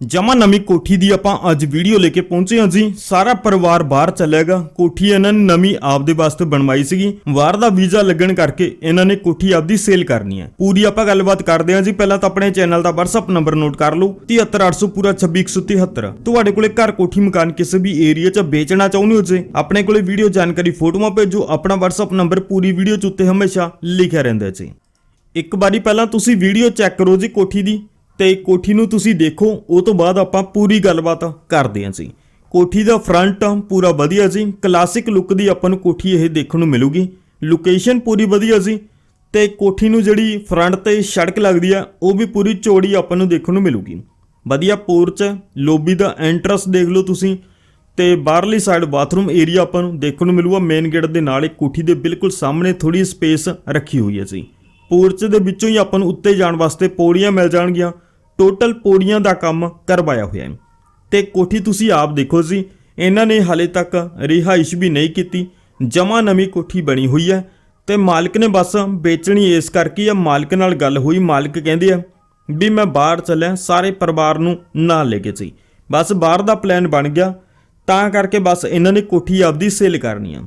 ਜਮਾ ਨਵੀਂ ਕੋਠੀ ਦੀ ਆਪਾਂ ਅੱਜ ਵੀਡੀਓ ਲੈ ਕੇ ਪਹੁੰਚੇ ਹਾਂ ਜੀ। ਸਾਰਾ ਪਰਿਵਾਰ ਬਾਹਰ ਚੱਲੇਗਾ ਕੋਠੀ ਇਹਨਾਂ ਨੇ ਨਵੀਂ ਆਪਦੇ ਵਾਸਤੇ ਬਣਵਾਈ ਸੀਗੀ। ਬਾਹਰ ਦਾ ਵੀਜ਼ਾ ਲੱਗਣ ਕਰਕੇ ਇਹਨਾਂ ਨੇ ਕੋਠੀ ਆਪਦੀ ਸੇਲ ਕਰਨੀ ਹੈ। ਪੂਰੀ ਆਪਾਂ ਗੱਲਬਾਤ ਕਰਦੇ ਹਾਂ ਜੀ। ਪਹਿਲਾਂ ਤਾਂ ਆਪਣੇ ਚੈਨਲ ਦਾ WhatsApp ਨੰਬਰ ਨੋਟ ਕਰ ਲਓ। 73800 ਪੂਰਾ 26173 ਤੁਹਾਡੇ ਕੋਲੇ ਘਰ ਕੋਠੀ ਮਕਾਨ ਕਿਸੇ ਵੀ ਏਰੀਆ 'ਚ ਵੇਚਣਾ ਚਾਹੁੰਦੇ ਹੋ ਜੇ, ਆਪਣੇ ਕੋਲੇ ਵੀਡੀਓ ਜਾਣਕਾਰੀ ਫੋਟੋਆਂ ਭੇਜੋ। ਆਪਣਾ WhatsApp ਨੰਬਰ ਪੂਰੀ ਵੀਡੀਓ 'ਚ ਉੱਤੇ ਹਮੇਸ਼ਾ ਲਿਖਿਆ ਰਹਿੰਦਾ ਜੀ। ਇੱਕ ਵਾਰੀ ਪਹਿਲਾਂ ਤੁਸੀਂ ਵੀਡੀਓ ਚੈੱਕ ਕਰੋ ਜੀ ਕੋਠੀ ਦੀ। ਤੇ ਕੋਠੀ ਨੂੰ ਤੁਸੀਂ ਦੇਖੋ, ਉਹ ਤੋਂ ਬਾਅਦ ਆਪਾਂ ਪੂਰੀ ਗੱਲਬਾਤ ਕਰਦੇ ਹਾਂ ਜੀ। ਕੋਠੀ ਦਾ ਫਰੰਟ ਪੂਰਾ ਵਧੀਆ ਜੀ। ਕਲਾਸਿਕ ਲੁੱਕ ਦੀ ਆਪਾਂ ਨੂੰ ਕੋਠੀ ਇਹ ਦੇਖਣ ਨੂੰ ਮਿਲੂਗੀ। ਲੋਕੇਸ਼ਨ ਪੂਰੀ ਵਧੀਆ ਜੀ। ਤੇ ਕੋਠੀ ਨੂੰ ਜਿਹੜੀ ਫਰੰਟ ਤੇ ਸੜਕ ਲੱਗਦੀ ਆ, ਉਹ ਵੀ ਪੂਰੀ ਚੌੜੀ ਆਪਾਂ ਨੂੰ ਦੇਖਣ ਨੂੰ ਮਿਲੂਗੀ। ਵਧੀਆ ਪੋਰਚ ਲੋਬੀ ਦਾ ਐਂਟਰਸ ਦੇਖ ਲਓ ਤੁਸੀਂ। ਤੇ ਬਾਹਰਲੀ ਸਾਈਡ ਬਾਥਰੂਮ ਏਰੀਆ ਆਪਾਂ ਨੂੰ ਦੇਖਣ ਨੂੰ ਮਿਲੂਗਾ। ਮੇਨ ਗੇਟ ਦੇ ਨਾਲ ਇੱਕ ਕੋਠੀ ਦੇ ਬਿਲਕੁਲ ਸਾਹਮਣੇ ਥੋੜੀ ਸਪੇਸ ਰੱਖੀ ਹੋਈ ਹੈ ਜੀ। ਪੋਰਚ ਦੇ ਵਿੱਚੋਂ ਹੀ ਆਪਾਂ ਨੂੰ ਉੱਤੇ ਜਾਣ ਵਾਸਤੇ ਪੌੜੀਆਂ ਮਿਲ ਜਾਣਗੀਆਂ। ਟੋਟਲ ਪੌੜੀਆਂ ਦਾ ਕੰਮ ਕਰਵਾਇਆ ਹੋਇਆ ਹੈ। ਤੇ ਕੋਠੀ ਤੁਸੀਂ ਆਪ ਦੇਖੋ ਜੀ, ਇਹਨਾਂ ਨੇ ਹਾਲੇ ਤੱਕ ਰਿਹਾਇਸ਼ ਵੀ ਨਹੀਂ ਕੀਤੀ, ਜਮਾ ਨਵੀਂ ਕੋਠੀ ਬਣੀ ਹੋਈ ਹੈ ਤੇ ਮਾਲਕ ਨੇ ਬਸ ਵੇਚਣੀ ਇਸ ਕਰਕੇ ਆ ਮਾਲਕ ਨਾਲ ਗੱਲ ਹੋਈ। ਮਾਲਕ ਕਹਿੰਦੇ ਆ ਵੀ ਮੈਂ ਬਾਹਰ ਚੱਲਿਆ, ਸਾਰੇ ਪਰਿਵਾਰ ਨੂੰ ਨਾਲ ਲੈ ਕੇ ਸੀ ਬਸ ਬਾਹਰ ਦਾ ਪਲਾਨ ਬਣ ਗਿਆ। ਤਾਂ ਕਰਕੇ ਬਸ ਇਹਨਾਂ ਨੇ ਕੋਠੀ ਆਪਦੀ ਸੇਲ ਕਰਨੀ ਆ।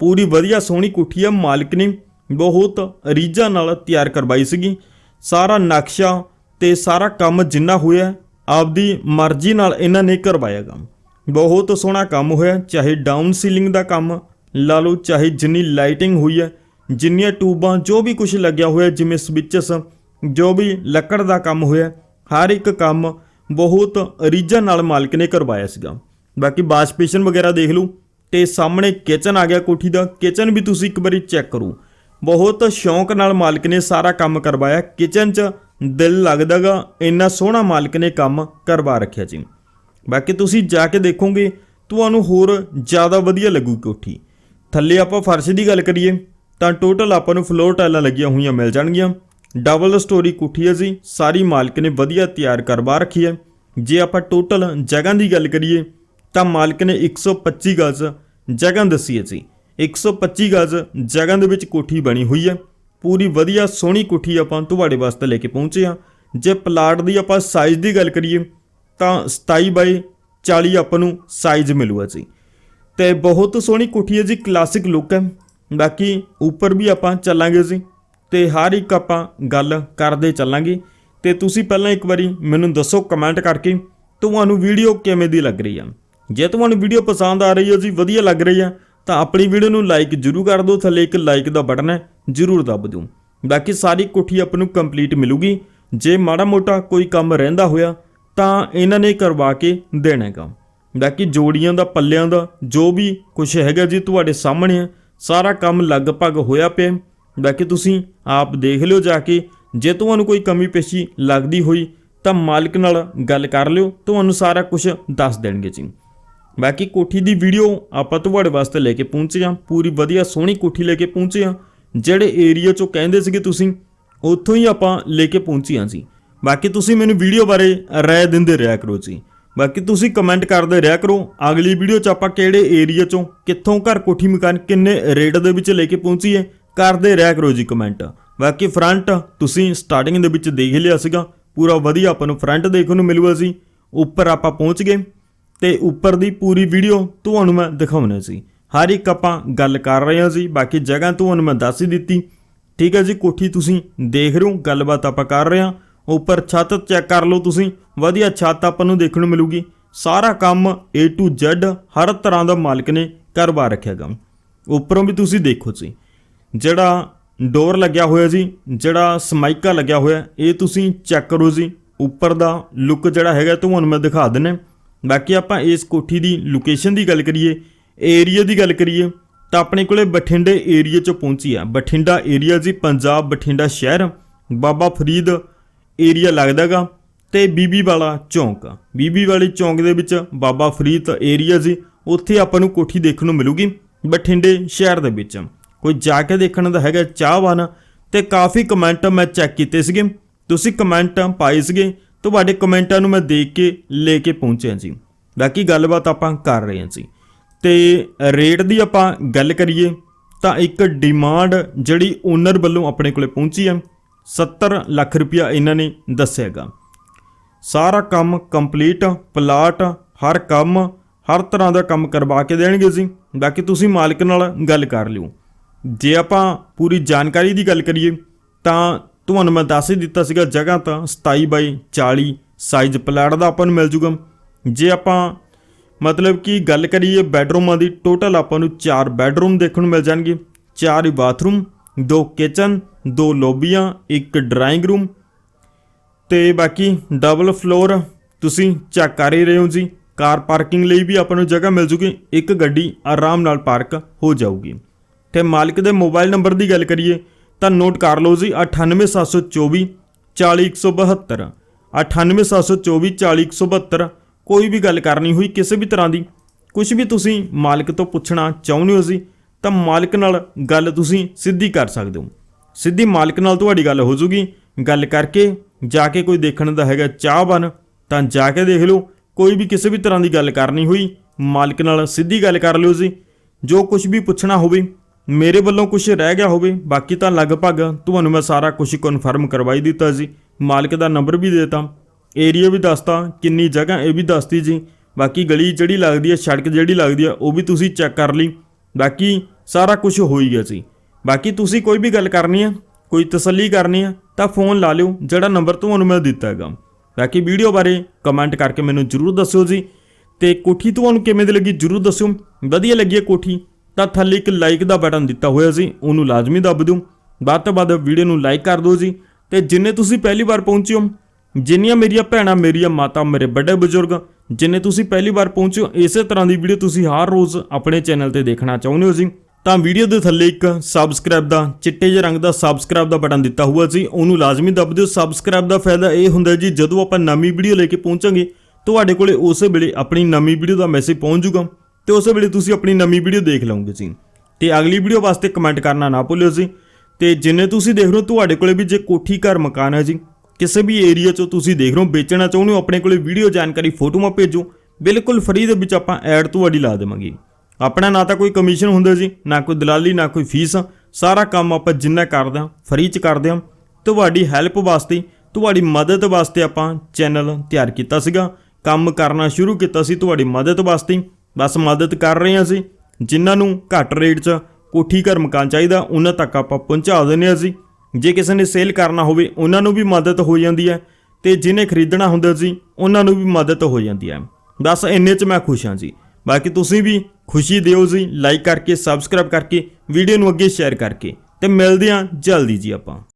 ਪੂਰੀ ਵਧੀਆ ਸੋਹਣੀ ਕੋਠੀ ਆ। ਮਾਲਕ ਨੇ ਬਹੁਤ ਰੀਝਾਂ ਨਾਲ ਤਿਆਰ ਕਰਵਾਈ ਸੀਗੀ। ਸਾਰਾ ਨਕਸ਼ਾ ਤੇ ਸਾਰਾ ਕੰਮ ਜਿੰਨਾ ਹੋਇਆ, ਆਪਦੀ ਮਰਜ਼ੀ ਨਾਲ ਇਹਨਾਂ ਨੇ ਕਰਵਾਇਆ ਕੰਮ। ਬਹੁਤ ਸੋਹਣਾ ਕੰਮ ਹੋਇਆ, ਚਾਹੇ ਡਾਊਨ ਸੀਲਿੰਗ ਦਾ ਕੰਮ, ਲਾ ਲਓ, ਚਾਹੇ ਜਿੰਨੀ ਲਾਈਟਿੰਗ ਹੋਈ ਹੈ, ਜਿੰਨੀਆਂ ਟੂਬਾਂ, ਜੋ ਵੀ ਕੁਝ ਲੱਗਿਆ ਹੋਇਆ, ਜਿਵੇਂ ਸਵਿਚਸ ਜੋ ਵੀ ਲੱਕੜ ਦਾ ਕੰਮ ਹੋਇਆ, ਹਰ ਇੱਕ ਕੰਮ ਬਹੁਤ ਰੀਝਾਂ ਨਾਲ ਮਾਲਕ ਨੇ ਕਰਵਾਇਆ ਸੀਗਾ। ਬਾਕੀ ਵਾਸ਼ਪੇਸ਼ਨ ਵਗੈਰਾ ਦੇਖ ਲਓ, ਤੇ ਸਾਹਮਣੇ ਕਿਚਨ ਆ ਗਿਆ ਕੋਠੀ ਦਾ ਕਿਚਨ ਵੀ ਤੁਸੀਂ ਇੱਕ ਵਾਰੀ ਚੈੱਕ ਕਰੋ। ਬਹੁਤ ਸ਼ੌਂਕ ਨਾਲ ਮਾਲਕ ਨੇ ਸਾਰਾ ਕੰਮ ਕਰਵਾਇਆ ਕਿਚਨ 'ਚ ਦਿਲ ਲੱਗਦਾਗਾ ਇੰਨਾ ਸੋਹਣਾ ਮਾਲਕ ਨੇ ਕੰਮ ਕਰਵਾ ਰੱਖਿਆ ਜੀ। ਬਾਕੀ ਤੁਸੀਂ ਜਾ ਕੇ ਦੇਖੋਗੇ, ਤੁਹਾਨੂੰ ਹੋਰ ਜ਼ਿਆਦਾ ਵਧੀਆ ਲੱਗੂ ਕੋਠੀ। ਥੱਲੇ ਆਪਾਂ ਫਰਸ਼ ਦੀ ਗੱਲ ਕਰੀਏ, ਤਾਂ ਟੋਟਲ ਆਪਾਂ ਨੂੰ ਫਲੋਰ ਟਾਈਲਾਂ ਲੱਗੀਆਂ ਹੋਈਆਂ ਮਿਲ ਜਾਣਗੀਆਂ। ਡਬਲ ਸਟੋਰੀ ਕੋਠੀ ਹੈ ਜੀ, ਸਾਰੀ ਮਾਲਕ ਨੇ ਵਧੀਆ ਤਿਆਰ ਕਰਵਾ ਰੱਖੀ ਹੈ। ਜੇ ਆਪਾਂ ਟੋਟਲ ਜਗ੍ਹਾ ਦੀ ਗੱਲ ਕਰੀਏ, ਤਾਂ ਮਾਲਕ ਨੇ 125 ਗਜ਼ ਜਗ੍ਹਾ ਦੱਸੀ ਹੈ ਜੀ। 125 ਗਜ਼ ਜਗ੍ਹਾ ਦੇ ਵਿੱਚ ਕੋਠੀ ਬਣੀ ਹੋਈ ਹੈ। ਪੂਰੀ ਵਧੀਆ ਸੋਹਣੀ ਕੋਠੀ ਆਪਾਂ ਤੁਹਾਡੇ ਵਾਸਤੇ ਲੈ ਕੇ ਪਹੁੰਚੇ ਹਾਂ। ਜੇ ਪਲਾਟ ਦੀ ਆਪਾਂ ਸਾਈਜ਼ ਦੀ ਗੱਲ ਕਰੀਏ, ਤਾਂ 27 ਬਾਈ 40 ਆਪਾਂ ਨੂੰ ਸਾਈਜ਼ ਮਿਲੂਗਾ ਜੀ। ਤੇ ਬਹੁਤ ਸੋਹਣੀ ਕੋਠੀ ਹੈ ਜੀ ਕਲਾਸਿਕ ਲੁੱਕ ਹੈ। ਬਾਕੀ ਉੱਪਰ ਵੀ ਆਪਾਂ ਚੱਲਾਂਗੇ ਜੀ, ਤੇ ਹਰ ਇੱਕ ਆਪਾਂ ਗੱਲ ਕਰਦੇ ਚੱਲਾਂਗੇ। ਤੇ ਤੁਸੀਂ ਪਹਿਲਾਂ ਇੱਕ ਵਾਰੀ ਮੈਨੂੰ ਦੱਸੋ ਕਮੈਂਟ ਕਰਕੇ, ਤੁਹਾਨੂੰ ਵੀਡੀਓ ਕਿਵੇਂ ਦੀ ਲੱਗ ਰਹੀ ਆ? ਜੇ ਤੁਹਾਨੂੰ ਵੀਡੀਓ ਪਸੰਦ ਆ ਰਹੀ ਹੈ ਜੀ, ਵਧੀਆ ਲੱਗ ਰਹੀ ਆ, ਤਾਂ ਆਪਣੀ ਵੀਡੀਓ ਨੂੰ ਲਾਈਕ ਜਰੂਰ ਕਰ ਦਿਓ। ਥੱਲੇ ਇੱਕ ਲਾਈਕ ਦਾ ਬਟਨ ਹੈ। ਜਰੂਰ ਦੱਬ ਦਿਓ ਬਾਕੀ ਸਾਰੀ ਕੋਠੀ ਆਪਾਂ ਨੂੰ ਕੰਪਲੀਟ ਮਿਲੂਗੀ। ਜੇ ਮਾੜਾ ਮੋਟਾ ਕੋਈ ਕੰਮ ਰਹਿੰਦਾ ਹੋਇਆ, ਤਾਂ ਇਹਨਾਂ ਨੇ ਕਰਵਾ ਕੇ ਦੇਣਾ ਹੈਗਾ ਬਾਕੀ ਜੋੜੀਆਂ ਦਾ, ਪੱਲਿਆਂ ਦਾ, ਜੋ ਵੀ ਕੁਝ ਹੈਗਾ ਜੀ ਤੁਹਾਡੇ ਸਾਹਮਣੇ ਹੈ ਸਾਰਾ ਕੰਮ ਲਗਭਗ ਹੋਇਆ ਪਿਆ। ਬਾਕੀ ਤੁਸੀਂ ਆਪ ਦੇਖ ਲਿਓ ਜਾ ਕੇ। ਜੇ ਤੁਹਾਨੂੰ ਕੋਈ ਕਮੀ ਪੇਸ਼ੀ ਲੱਗਦੀ ਹੋਈ, ਤਾਂ ਮਾਲਕ ਨਾਲ ਗੱਲ ਕਰ ਲਿਓ। ਤੁਹਾਨੂੰ ਸਾਰਾ ਕੁਝ ਦੱਸ ਦੇਣਗੇ ਜੀ। ਬਾਕੀ ਕੋਠੀ ਦੀ ਵੀਡੀਓ ਆਪਾਂ ਤੁਹਾਡੇ ਵਾਸਤੇ ਲੈ ਕੇ ਪਹੁੰਚੇ ਹਾਂ। ਪੂਰੀ ਵਧੀਆ ਸੋਹਣੀ ਕੋਠੀ ਲੈ ਕੇ ਪਹੁੰਚੇ ਹਾਂ। ਜਿਹੜੇ ਏਰੀਆ ਚੋਂ ਕਹਿੰਦੇ ਸੀਗੇ ਤੁਸੀਂ, ਉੱਥੋਂ ਹੀ ਆਪਾਂ ਲੈ ਕੇ ਪਹੁੰਚੀਆਂ ਸੀ। ਬਾਕੀ ਤੁਸੀਂ ਮੈਨੂੰ ਵੀਡੀਓ ਬਾਰੇ ਰਾਏ ਦਿੰਦੇ ਰਿਹਾ ਕਰੋ ਜੀ। ਬਾਕੀ ਤੁਸੀਂ ਕਮੈਂਟ ਕਰਦੇ ਰਿਹਾ ਕਰੋ, ਅਗਲੀ ਵੀਡੀਓ 'ਚ ਆਪਾਂ ਕਿਹੜੇ ਏਰੀਆ 'ਚੋਂ, ਕਿੱਥੋਂ ਘਰ ਕੋਠੀ ਮਕਾਨ ਕਿੰਨੇ ਰੇਟ ਦੇ ਵਿੱਚ ਲੈ ਕੇ ਪਹੁੰਚੀਏ ਕਰਦੇ ਰਿਹਾ ਕਰੋ ਜੀ ਕਮੈਂਟ ਬਾਕੀ ਫਰੰਟ ਤੁਸੀਂ ਸਟਾਰਟਿੰਗ ਦੇ ਵਿੱਚ ਦੇਖ ਲਿਆ ਸੀਗਾ, ਪੂਰਾ ਵਧੀਆ ਆਪਾਂ ਨੂੰ ਫਰੰਟ ਦੇਖਣ ਨੂੰ ਮਿਲੂਗਾ ਸੀ। ਉੱਪਰ ਆਪਾਂ ਪਹੁੰਚ ਗਏ ਤੇ ਉੱਪਰ ਦੀ ਪੂਰੀ ਵੀਡੀਓ ਤੁਹਾਨੂੰ ਮੈਂ ਦਿਖਾਉਣਾ ਸੀ। ਹਰ ਇੱਕ ਆਪਾਂ ਗੱਲ ਕਰ ਰਹੇ ਹਾਂ ਜੀ, ਬਾਕੀ ਜਗ੍ਹਾ ਤੁਹਾਨੂੰ ਮੈਂ ਦੱਸ ਹੀ ਦਿੱਤੀ। ਠੀਕ ਹੈ ਜੀ, ਕੋਠੀ ਤੁਸੀਂ ਦੇਖ ਰਹੇ ਹੋ, ਗੱਲਬਾਤ ਆਪਾਂ ਕਰ ਰਹੇ ਹਾਂ। ਉੱਪਰ ਛੱਤ ਚੈੱਕ ਕਰ ਲਓ ਤੁਸੀਂ, ਵਧੀਆ ਛੱਤ ਆਪਾਂ ਨੂੰ ਦੇਖਣ ਨੂੰ ਮਿਲੂਗੀ। ਸਾਰਾ ਕੰਮ A to Z ਹਰ ਤਰ੍ਹਾਂ ਦਾ ਮਾਲਕ ਨੇ ਕਰਵਾ ਰੱਖਿਆ ਗਾ ਉੱਪਰੋਂ ਵੀ ਤੁਸੀਂ ਦੇਖੋ ਜੀ, ਜਿਹੜਾ ਡੋਰ ਲੱਗਿਆ ਹੋਇਆ ਜੀ, ਜਿਹੜਾ ਸਮਾਈਕਾ ਲੱਗਿਆ ਹੋਇਆ, ਇਹ ਤੁਸੀਂ ਚੈੱਕ ਕਰੋ ਜੀ, ਉੱਪਰ ਦਾ ਲੁੱਕ ਜਿਹੜਾ ਹੈਗਾ ਤੁਹਾਨੂੰ ਮੈਂ ਦਿਖਾ ਦਿੰਨਾ ਬਾਕੀ ਆਪਾਂ ਇਸ ਕੋਠੀ ਦੀ ਲੋਕੇਸ਼ਨ ਦੀ ਗੱਲ ਕਰੀਏ ਏਰੀਆ ਦੀ ਗੱਲ ਕਰੀਏ, ਤਾਂ ਆਪਣੇ ਕੋਲੇ ਬਠਿੰਡੇ ਏਰੀਆ ਚ ਪਹੁੰਚੀ ਆ। ਬਠਿੰਡਾ ਏਰੀਆ ਜੀ ਪੰਜਾਬ, ਬਠਿੰਡਾ ਸ਼ਹਿਰ, ਬਾਬਾ ਫਰੀਦ ਏਰੀਆ ਲੱਗਦਾਗਾ ਤੇ ਬੀਬੀ ਵਾਲਾ ਚੌਂਕ ਬੀਬੀ ਵਾਲੀ ਚੌਂਕ ਦੇ ਵਿੱਚ ਬਾਬਾ ਫਰੀਦ ਏਰੀਆ ਜੀ, ਉੱਥੇ ਆਪਾਂ ਨੂੰ ਕੋਠੀ ਦੇਖਣ ਨੂੰ ਮਿਲੂਗੀ ਬਠਿੰਡੇ ਸ਼ਹਿਰ ਦੇ ਵਿੱਚ। ਕੋਈ ਜਾ ਕੇ ਦੇਖਣ ਦਾ ਹੈਗਾ ਚਾਹਵਾਨ ਤੇ ਕਾਫੀ ਕਮੈਂਟ ਮੈਂ ਚੈੱਕ ਕੀਤੇ ਸੀਗੇ। ਤੁਸੀਂ ਕਮੈਂਟ ਪਾਏ ਸੀਗੇ, ਤੁਹਾਡੇ ਕਮੈਂਟਾਂ ਨੂੰ ਮੈਂ ਦੇਖ ਕੇ ਲੈ ਕੇ ਪਹੁੰਚਿਆ ਜੀ। ਬਾਕੀ ਗੱਲਬਾਤ ਆਪਾਂ ਕਰ ਰਹੇ ਹਾਂ ਜੀ। ਤੇ ਰੇਟ ਦੀ ਆਪਾਂ ਗੱਲ ਕਰੀਏ ਤਾਂ ਇੱਕ ਡਿਮਾਂਡ ਜਿਹੜੀ ਓਨਰ ਵੱਲੋਂ ਆਪਣੇ ਕੋਲੇ ਪਹੁੰਚੀ ਹੈ 70 ਲੱਖ ਰੁਪਇਆ ਇਹਨਾਂ ਨੇ ਦੱਸਿਆਗਾ। ਸਾਰਾ ਕੰਮ ਕੰਪਲੀਟ ਪਲਾਟ ਹਰ ਕੰਮ, ਹਰ ਤਰ੍ਹਾਂ ਦਾ ਕੰਮ ਕਰਵਾ ਕੇ ਦੇਣਗੇ ਜੀ। ਬਾਕੀ ਤੁਸੀਂ ਮਾਲਕ ਨਾਲ ਗੱਲ ਕਰ ਲਿਓ। ਜੇ ਆਪਾਂ ਪੂਰੀ ਜਾਣਕਾਰੀ ਦੀ ਗੱਲ ਕਰੀਏ ਤਾਂ ਤੁਹਾਨੂੰ ਮੈਂ ਦੱਸ ਹੀ ਦਿੱਤਾ ਸੀਗਾ ਜਗ੍ਹਾ ਤਾਂ 27 ਬਾਈ 40 ਸਾਈਜ਼ ਪਲਾਟ ਦਾ ਆਪਾਂ ਨੂੰ ਮਿਲ ਜੂਗਾ। ਜੇ ਆਪਾਂ ਮਤਲਬ ਕਿ ਗੱਲ ਕਰੀਏ ਬੈਡਰੂਮਾਂ ਦੀ ਟੋਟਲ ਆਪਾਂ ਨੂੰ 4 ਬੈਡਰੂਮ ਦੇਖਣ ਨੂੰ ਮਿਲ ਜਾਣਗੇ। 4 ਬਾਥਰੂਮ 2 ਕਿਚਨ 2 ਲੋਬੀਆਂ, ਇੱਕ ਡਰਾਇੰਗ ਰੂਮ ਤੇ ਬਾਕੀ ਡਬਲ ਫਲੋਰ ਤੁਸੀਂ ਚੈੱਕ ਕਰ ਹੀ ਰਹੇ ਹੋ ਜੀ। ਕਾਰ ਪਾਰਕਿੰਗ ਲਈ ਵੀ ਆਪਾਂ ਨੂੰ ਜਗ੍ਹਾ ਮਿਲ ਜੂਗੀ, ਇੱਕ ਗੱਡੀ ਆਰਾਮ ਨਾਲ ਪਾਰਕ ਹੋ ਜਾਊਗੀ। ਤੇ ਮਾਲਕ ਦੇ ਮੋਬਾਈਲ ਨੰਬਰ ਦੀ ਗੱਲ ਕਰੀਏ, ਤਾਂ ਨੋਟ ਕਰ ਲਓ ਜੀ 98724 40172 98724 40172 ਕੋਈ ਵੀ ਗੱਲ ਕਰਨੀ ਹੋਈ ਕਿਸੇ ਵੀ ਤਰ੍ਹਾਂ ਦੀ ਕੁਝ ਵੀ ਤੁਸੀਂ ਮਾਲਕ ਤੋਂ ਪੁੱਛਣਾ ਚਾਹੁੰਦੇ ਹੋ ਜੀ, ਤਾਂ ਮਾਲਕ ਨਾਲ ਗੱਲ ਤੁਸੀਂ ਸਿੱਧੀ ਕਰ ਸਕਦੇ ਹੋ। ਸਿੱਧੀ ਮਾਲਕ ਨਾਲ ਤੁਹਾਡੀ ਗੱਲ ਹੋ ਜੂਗੀ, ਗੱਲ ਕਰਕੇ ਜਾ ਕੇ ਕੋਈ ਦੇਖਣ ਦਾ ਹੈਗਾ ਚਾਹ ਬਨ ਤਾਂ ਜਾ ਕੇ ਦੇਖ ਲਓ, ਕੋਈ ਵੀ ਕਿਸੇ ਵੀ ਤਰ੍ਹਾਂ ਦੀ ਗੱਲ ਕਰਨੀ ਹੋਈ, ਮਾਲਕ ਨਾਲ ਸਿੱਧੀ ਗੱਲ ਕਰ ਲਿਓ ਜੀ। ਜੋ ਕੁਝ ਵੀ ਪੁੱਛਣਾ ਹੋਵੇ, ਮੇਰੇ ਵੱਲੋਂ ਕੁਝ ਰਹਿ ਗਿਆ ਹੋਵੇ, ਬਾਕੀ ਤਾਂ ਲਗਭਗ ਤੁਹਾਨੂੰ ਮੈਂ ਸਾਰਾ ਕੁਝ ਕਨਫਰਮ ਕਰਵਾਈ ਦਿੱਤਾ ਜੀ। ਮਾਲਕ ਦਾ ਨੰਬਰ ਵੀ ਦੇਤਾ। ਏਰੀਆ ਵੀ ਦੱਸਤਾ, ਕਿੰਨੀ ਜਗ੍ਹਾ ਇਹ ਵੀ ਦੱਸਤੀ ਜੀ। ਬਾਕੀ ਗਲੀ ਜਿਹੜੀ ਲੱਗਦੀ ਹੈ, ਸੜਕ ਜਿਹੜੀ ਲੱਗਦੀ ਹੈ, ਉਹ ਵੀ ਤੁਸੀਂ ਚੈੱਕ ਕਰ ਲਈ। ਬਾਕੀ ਸਾਰਾ ਕੁਝ ਹੋ ਹੀ ਗਿਆ ਸੀ। ਬਾਕੀ ਤੁਸੀਂ ਕੋਈ ਵੀ ਗੱਲ ਕਰਨੀ ਹੈ, ਕੋਈ ਤਸੱਲੀ ਕਰਨੀ ਹੈ, ਤਾਂ ਫੋਨ ਲਾ ਲਿਓ, ਜਿਹੜਾ ਨੰਬਰ ਤੁਹਾਨੂੰ ਮੈਂ ਦਿੱਤਾ ਹੈਗਾ। ਬਾਕੀ ਵੀਡੀਓ ਬਾਰੇ ਕਮੈਂਟ ਕਰਕੇ ਮੈਨੂੰ ਜਰੂਰ ਦੱਸਿਓ ਜੀ। ਤੇ ਕੋਠੀ ਤੁਹਾਨੂੰ ਕਿਵੇਂ ਦੀ ਲੱਗੀ ਜਰੂਰ ਦੱਸਿਓ। ਵਧੀਆ ਲੱਗੀ ਹੈ ਕੋਠੀ, ਤਾਂ ਥੱਲੇ ਇੱਕ ਲਾਈਕ ਦਾ ਬਟਨ ਦਿੱਤਾ ਹੋਇਆ ਸੀ, ਉਹਨੂੰ ਲਾਜ਼ਮੀ ਦੱਬ ਦਿਓ। ਵੱਧ ਤੋਂ ਵੱਧ ਵੀਡੀਓ ਨੂੰ ਲਾਈਕ ਕਰ ਦਿਓ ਜੀ। ਤੇ ਜਿੰਨੇ ਤੁਸੀਂ ਪਹਿਲੀ ਵਾਰ ਪਹੁੰਚੇ ਹੋ ਜਿੰਨੀਆਂ ਮੇਰੀਆਂ ਭੈਣਾਂ, ਮੇਰੀਆਂ ਮਾਤਾ, ਮੇਰੇ ਵੱਡੇ ਬਜ਼ੁਰਗ, ਜਿੰਨੇ ਤੁਸੀਂ ਪਹਿਲੀ ਵਾਰ ਪਹੁੰਚੇ ਇਸੇ ਤਰ੍ਹਾਂ ਦੀ ਵੀਡੀਓ ਤੁਸੀਂ ਹਰ ਰੋਜ਼ ਆਪਣੇ ਚੈਨਲ ਤੇ ਦੇਖਣਾ ਚਾਹੁੰਦੇ ਹੋ ਜੀ। ਤਾਂ ਵੀਡੀਓ ਦੇ ਥੱਲੇ ਇੱਕ ਸਬਸਕ੍ਰਾਈਬ ਦਾ, ਚਿੱਟੇ ਜਿਹੇ ਰੰਗ ਦਾ ਸਬਸਕ੍ਰਾਈਬ ਦਾ ਬਟਨ ਦਿੱਤਾ ਹੋਇਆ ਸੀ, ਉਹਨੂੰ ਲਾਜ਼ਮੀ ਦੱਬ ਦਿਓ। ਸਬਸਕ੍ਰਾਈਬ ਦਾ ਫਾਇਦਾ ਇਹ ਹੁੰਦਾ ਜੀ, ਜਦੋਂ ਆਪਾਂ ਨਵੀਂ ਵੀਡੀਓ ਲੈ ਕੇ ਪਹੁੰਚਾਂਗੇ, ਤੁਹਾਡੇ ਕੋਲੇ ਉਸੇ ਵੇਲੇ ਆਪਣੀ ਨਵੀਂ ਵੀਡੀਓ ਦਾ ਮੈਸੇਜ ਪਹੁੰਚ ਜਾਊਗਾ ਤੇ ਉਸੇ ਵੇਲੇ ਤੁਸੀਂ ਆਪਣੀ ਨਵੀਂ ਵੀਡੀਓ ਦੇਖ ਲਓਗੇ ਜੀ। ਤੇ ਅਗਲੀ ਵੀਡੀਓ ਵਾਸਤੇ ਕਮੈਂਟ ਕਰਨਾ ਨਾ ਭੁੱਲਿਓ ਜੀ। ਤੇ ਜਿੰਨੇ ਤੁਸੀਂ ਦੇਖ ਰਹੇ ਹੋ, ਤੁਹਾਡੇ ਕੋਲੇ ਵੀ ਜੇ ਕੋਠੀ ਘਰ ਮਕਾਨ ਹੈ ਜੀ ਕਿਸੇ ਵੀ ਏਰੀਆ 'ਚੋਂ ਤੁਸੀਂ ਦੇਖ ਰਹੇ ਹੋ, ਵੇਚਣਾ ਚਾਹੁੰਦੇ ਹੋ, ਆਪਣੇ ਕੋਲੇ ਵੀਡੀਓ ਜਾਣਕਾਰੀ ਫੋਟੋਆਂ ਭੇਜੋ। ਬਿਲਕੁਲ ਫਰੀ ਦੇ ਵਿੱਚ ਆਪਾਂ ਐਡ ਤੁਹਾਡੀ ਲਾ ਦੇਵਾਂਗੇ। ਆਪਣਾ ਨਾ ਤਾਂ ਕੋਈ ਕਮਿਸ਼ਨ ਹੁੰਦਾ ਜੀ, ਨਾ ਕੋਈ ਦਲਾਲੀ, ਨਾ ਕੋਈ ਫੀਸ ਸਾਰਾ ਕੰਮ ਆਪਾਂ ਜਿੰਨਾ ਕਰਦੇ ਹਾਂ ਫਰੀ 'ਚ ਕਰਦੇ ਹਾਂ। ਤੁਹਾਡੀ ਹੈਲਪ ਵਾਸਤੇ, ਤੁਹਾਡੀ ਮਦਦ ਵਾਸਤੇ ਆਪਾਂ ਚੈਨਲ ਤਿਆਰ ਕੀਤਾ ਸੀਗਾ। ਕੰਮ ਕਰਨਾ ਸ਼ੁਰੂ ਕੀਤਾ ਸੀ ਤੁਹਾਡੀ ਮਦਦ ਵਾਸਤੇ। ਬਸ ਮਦਦ ਕਰ ਰਹੇ ਹਾਂ ਅਸੀਂ। ਜਿਨ੍ਹਾਂ ਨੂੰ ਘੱਟ ਰੇਟ 'ਚ ਕੋਠੀ ਘਰ ਮਕਾਨ ਚਾਹੀਦਾ, ਉਹਨਾਂ ਤੱਕ ਆਪਾਂ ਪਹੁੰਚਾ ਦਿੰਦੇ ਹਾਂ ਅਸੀਂ। ਜੇ ਕਿਸੇ ਨੇ ਸੇਲ ਕਰਨਾ ਹੋਵੇ, ਉਹਨਾਂ ਨੂੰ ਵੀ ਮਦਦ ਹੋ ਜਾਂਦੀ ਹੈ ਤੇ ਜਿਹਨੇ ਖਰੀਦਣਾ ਹੁੰਦਾ ਸੀ, ਉਹਨਾਂ ਨੂੰ ਵੀ ਮਦਦ ਹੋ ਜਾਂਦੀ ਹੈ। ਬਸ ਇੰਨੇ 'ਚ ਮੈਂ ਖੁਸ਼ ਹਾਂ ਜੀ। ਬਾਕੀ ਤੁਸੀਂ ਵੀ ਖੁਸ਼ੀ ਦਿਓ ਜੀ ਲਾਈਕ ਕਰਕੇ ਸਬਸਕ੍ਰਾਈਬ ਕਰਕੇ ਵੀਡੀਓ ਨੂੰ ਅੱਗੇ ਸ਼ੇਅਰ ਕਰਕੇ। ਤੇ ਮਿਲਦੇ ਹਾਂ ਜਲਦੀ ਜੀ ਆਪਾਂ।